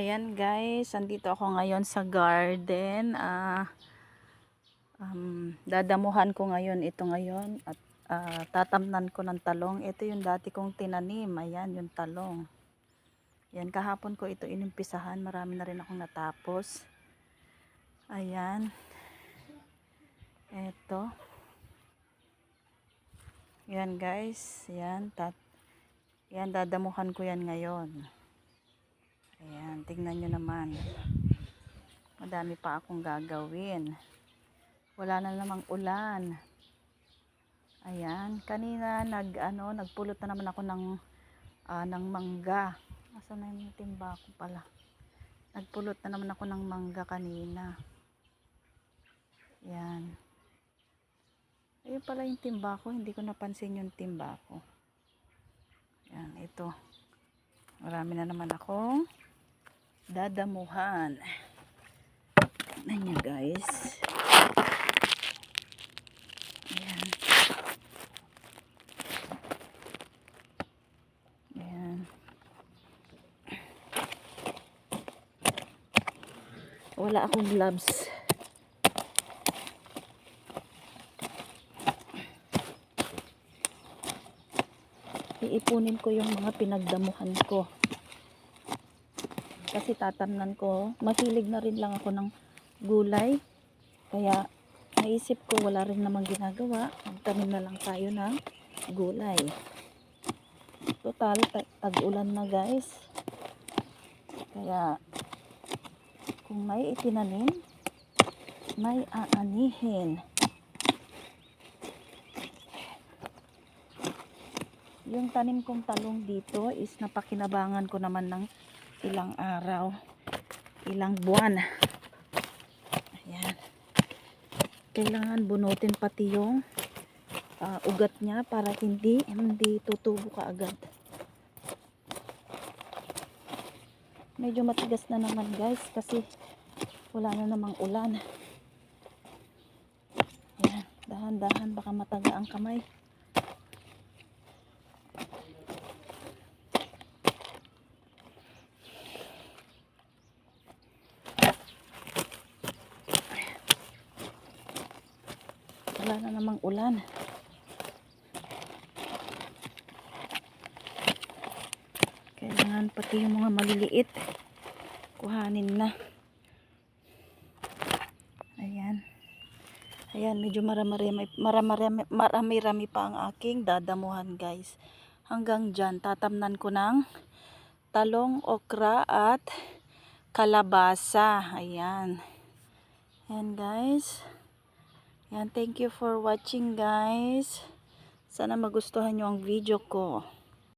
Ayan guys, andito ako ngayon sa garden. Ah, um, dadamuhan ko ngayon ito ngayon at ah, tatamnan ko ng talong. Ito yung dati kong tinanim. Ayan, yung talong. Yan, kahapon ko ito inimpisahan. Marami na rin akong natapos. Ayan. Ito. Yan guys. Yan. Tat yan, dadamuhan ko yan ngayon. Tingnan nyo naman. Madami pa akong gagawin. Wala na namang ulan. Ayan, kanina nag ano, nagpulot na naman ako ng ah, ng mangga. Asan na yung timba ko pala? Nagpulot na naman ako ng mangga kanina. Ayan. Ayun pala yung timba ko, hindi ko napansin yung timba ko. Ayan, ito. Marami na naman akong dadamuhan. Tignan nyo guys. Ayan. Ayan. Wala akong gloves. Iipunin ko yung mga pinagdamuhan ko kasi tatamnan ko mahilig na rin lang ako ng gulay. Kaya naisip ko wala rin namang ginagawa. Magtanim na lang tayo ng gulay. Total ta- tag-ulan na guys. Kaya kung may itinanim may aanihin. Yung tanim kong talong dito is napakinabangan ko naman ng ilang araw. Ilang buwan. Ayan. Kailangan bunutin pati yung ah, ugat niya para hindi hindi tutubo ka agad. Medyo matigas na naman guys kasi wala na namang ulan. Ayan. Dahan-dahan baka mataga ang kamay wala na namang ulan. Kailangan pati yung mga maliliit kuhanin na. Ayan. Ayan medyo marami marami marami pa ang aking dadamuhan guys. Hanggang dyan tatamnan ko ng talong okra at kalabasa. Ayan. Ayan guys yan, thank you for watching guys. Sana magustuhan nyo ang video ko.